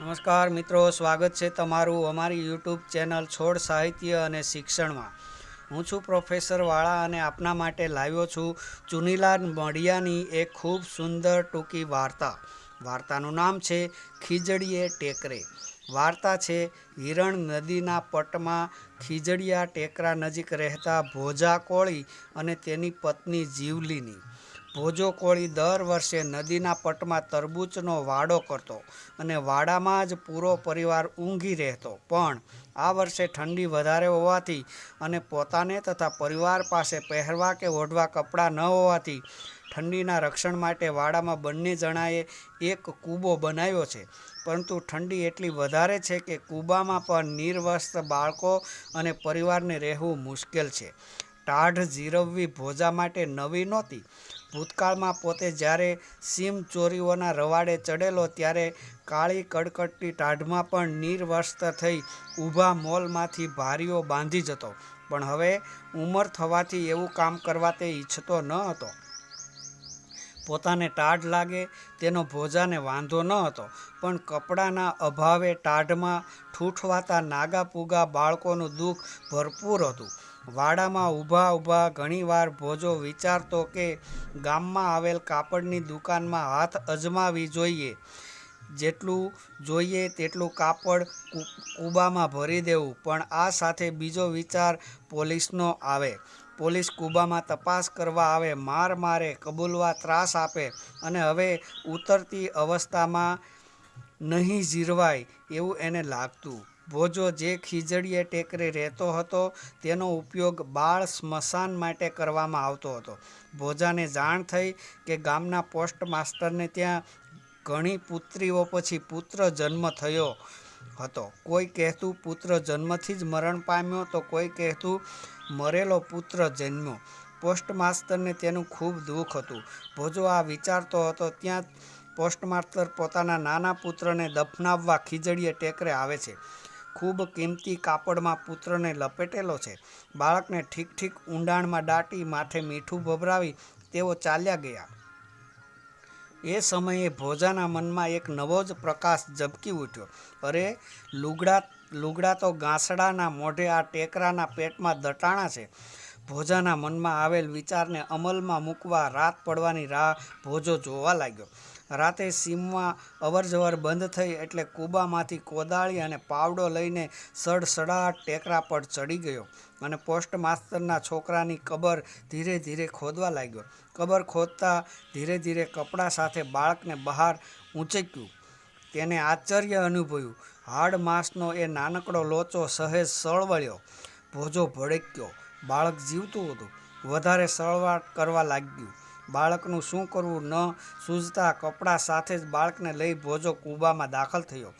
નમસ્કાર મિત્રો, સ્વાગત છે તમારું અમારી યુટ્યુબ ચેનલ છોડ સાહિત્ય અને શિક્ષણમાં. હું છું પ્રોફેસર વાળા અને આપના માટે લાવ્યો છું ચુનીલાલ મડિયાની એક ખૂબ સુંદર ટૂંકી વાર્તા. વાર્તાનું નામ છે ખીજડીએ ટેકરે. વાર્તા છે, હિરણ નદીના પટમાં ખીજડીયા ટેકરા નજીક રહેતા ભોજા કોળી અને તેની પત્ની જીવલીની. ભોજો કોળી દર વર્ષે નદીના પટમાં તરબૂચનો વાડો કરતો અને વાડામાં જ પૂરો પરિવાર ઊંઘી રહેતો. પણ આ વર્ષે ઠંડી વધારે હોવાથી અને પોતાને તથા પરિવાર પાસે પહેરવા કે ઓઢવા કપડાં ન હોવાથી ઠંડીના રક્ષણ માટે વાડામાં બંને જણાએ એક કૂબો બનાવ્યો છે. પરંતુ ઠંડી એટલી વધારે છે કે કૂબામાં પણ નિર્વસ્ત્ર બાળકો અને પરિવારને રહેવું મુશ્કેલ છે. ટાઢ જીરવવી ભોજા માટે નવી નહોતી. ભૂતકાળમાં પોતે જ્યારે સીમ ચોરીઓના રવાડે ચડેલો ત્યારે કાળી કડકડતી ટાઢમાં પણ નિર્વસ્ત્ર થઈ ઊભા મોલમાંથી ભારીઓ બાંધી જતો. પણ હવે ઉંમર થવાથી એવું કામ કરવા તે ઈચ્છતો ન હતો. પોતાને ટાઢ લાગે તેનો ભોજાને વાંધો ન હતો. પણ કપડાના અભાવે ટાઢમાં ઠૂઠવાતા નાગા પૂગા બાળકોનું દુઃખ ભરપૂર હતું. વાડામાં ઊભા ઊભા ઘણીવાર ભોજો વિચારતો કે ગામમાં આવેલ કાપડની દુકાનમાં હાથ અજમાવી જોઈએ. જેટલું જોઈએ તેટલું કાપડ કૂબામાં ભરી દેવું. પણ આ સાથે બીજો વિચાર પોલીસનો આવે. પોલીસ કૂબામાં તપાસ કરવા આવે, માર મારે, કબૂલવા ત્રાસ આપે અને હવે ઉતરતી અવસ્થામાં નહીં જીરવાય એવું એને લાગતું. ભોજો જે ખીજડીએ ટેકરે રહેતો હતો, તેનો ઉપયોગ બાળ સ્મશાન માટે કરવામાં આવતો હતો. ભોજાને જાણ થઈ કે ગામના પોસ્ટ માસ્ટરને ત્યાં ઘણી પુત્રીઓ પછી પુત્ર જન્મ થયો હતો. કોઈ કહેતું પુત્ર જન્મથી જ મરણ પામ્યો તો કોઈ કહેતું મરેલો પુત્ર જન્મ્યો. પોસ્ટ માસ્ટરને તેનું ખૂબ દુઃખ હતું. ભોજો આ વિચારતો હતો, ત્યાં પોસ્ટ માસ્ટર પોતાના નાના પુત્રને દફનાવવા ખીજડીએ ટેકરે આવે છે. ખૂબ કિંમતી કાપડમાં પુત્રને લપેટેલો છે. બાળકને ઠીક ઠીક ઊંડાણમાં દાટી માથે મીઠું ભભરાવી તેઓ ચાલ્યા ગયા. એ સમયે ભોજાના મનમાં એક નવો જ પ્રકાશ ઝબકી ઉઠ્યો. અરે, લુગડા લુગડા તો ગાંસડાના મોઢે આ ટેકરાના પેટમાં દટાણા છે. ભોજાના મનમાં આવેલ વિચારને અમલમાં મૂકવા રાત પડવાની રાહ ભોજો જોવા લાગ્યો. રાતે સીમમાં અવરજવર બંધ થઈ એટલે કૂબામાંથી કોદાળી અને પાવડો લઈને સડસડાટ ટેકરા પર ચડી ગયો અને પોસ્ટ માસ્તરના છોકરાની કબર ધીરે ધીરે ખોદવા લાગ્યો. કબર ખોદતા ધીરે ધીરે કપડાં સાથે બાળકને બહાર ઊંચક્યું. તેને આશ્ચર્ય અનુભવ્યું. હાડ માંસનો એ નાનકડો લોચો સહેજ સળવળ્યો. ભોજો ભડક્યો. બાળક જીવતું હતું. વધારે સળવાટ કરવા લાગ્યું. બાળકનું શું કરવું ન સૂઝતા કપડાં સાથે જ બાળકને લઈ ભોજો કૂબામાં દાખલ થયો.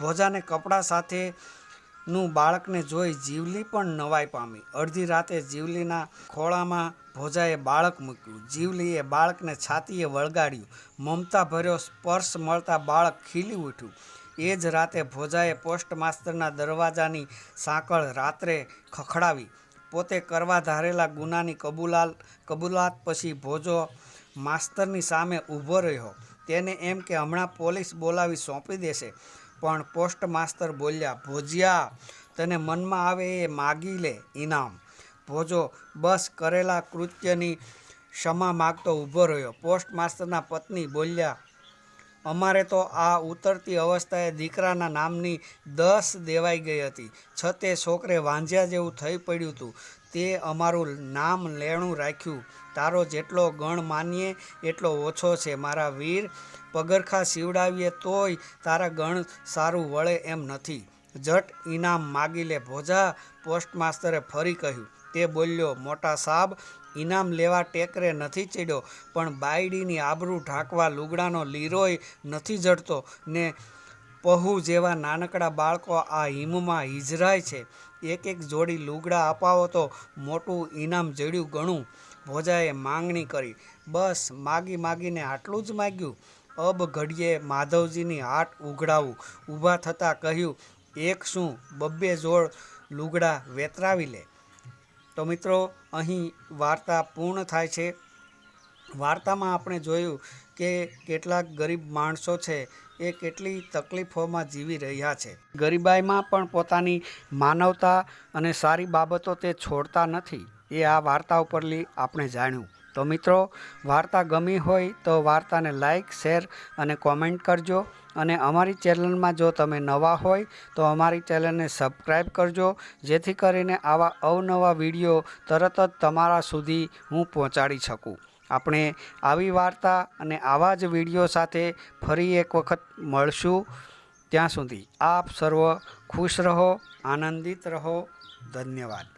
ભોજાને કપડાં સાથે નું બાળકને જોઈ જીવલી પણ નવાઈ પામી. અડધી રાતે જીવલીના ખોળામાં ભોજાએ બાળક મૂક્યું. જીવલીએ બાળકને છાતીએ વળગાડ્યું. મમતા ભર્યો સ્પર્શ મળતા બાળક ખીલી ઉઠ્યું. એ જ રાતે ભોજાએ પોસ્ટ માસ્તરના દરવાજાની સાંકળ રાત્રે ખખડાવી પોતે કરવા ધારેલા ગુનાની કબૂલાલ, કબૂલાત પછી ભોજો માસ્તરની સામે ઊભો રહ્યો. તેને એમ કે, હમણાં પોલીસ બોલાવી સોંપી દેશે. પણ પોસ્ટ માસ્તર બોલ્યા, ભોજિયા, તને મનમાં આવે એ માગી લે, ઇનામ. ભોજો બસ કરેલા કૃત્યની ક્ષમા માગતો ઊભો રહ્યો. પોસ્ટ માસ્તરના પત્ની બોલ્યા અમારે તો આ ઉતરતી અવસ્થાએ દીકરાના નામની દસ દેવાઈ ગઈ હતી. છતે છોકરે વાંઝ્યા જેવું થઈ પડ્યું હતું. તે અમારું નામ લેણું રાખ્યું. તારો જેટલો ગણ માનીએ, એટલો ઓછો છે. મારા વીર પગરખા સીવડાવીએ તોય તારા ગણ સારું વળે એમ નથી. જટ ઇનામ માગી લે. ભોજા પોસ્ટ માસ્તરે ફરી કહ્યું તે બોલ્યો, મોટા સાબ, ઇનામ લેવા ટેકરે નથી ચડ્યો, પણ બાયડીની આબરૂ ઢાંકવા લુગડાનો લીરોય નથી જડતો, ને પહુ જેવા નાનકડા બાળકો આ હિમમાં હિજરાય છે. એક એક જોડી લુગડા અપાવો તો મોટું ઇનામ જડ્યું ગણું. ભોજાએ માંગણી કરી. બસ, માગી માગીને આટલું જ માગ્યું? અબ ઘડીએ માધવજીની હાટ ઉઘડાવું. ઊભા થતાં કહ્યું, એક શું, બબ્બે જોડ લુગડા વેતરાવી લે. તો મિત્રો, અહીં વાર્તા પૂર્ણ થાય છે. વાર્તામાં આપણે જોયું કે કેટલાક ગરીબ માણસો છે, એ કેટલી તકલીફોમાં જીવી રહ્યા છે. ગરીબાઈમાં પણ પોતાની માનવતા અને સારી બાબતો તે છોડતા નથી. એ આ વાર્તા ઉપરથી આપણે જાણ્યું. તો મિત્રો, વાર્તા ગમી હોય તો વાર્તાને લાઈક, શેર અને કોમેન્ટ કરજો. અને અમારી ચેનલમાં જો તમે નવા હોય તો અમારી ચેનલને સબસ્ક્રાઈબ કરજો. જેથી કરીને આવા અવનવા વીડિયો તરત જ તમારા સુધી હું પહોંચાડી શકું. આપણે આવી વાર્તા અને આવા જ વીડિયો સાથે ફરી એક વખત મળશું. ત્યાં સુધી આપ સર્વ ખુશ રહો, આનંદિત રહો. ધન્યવાદ.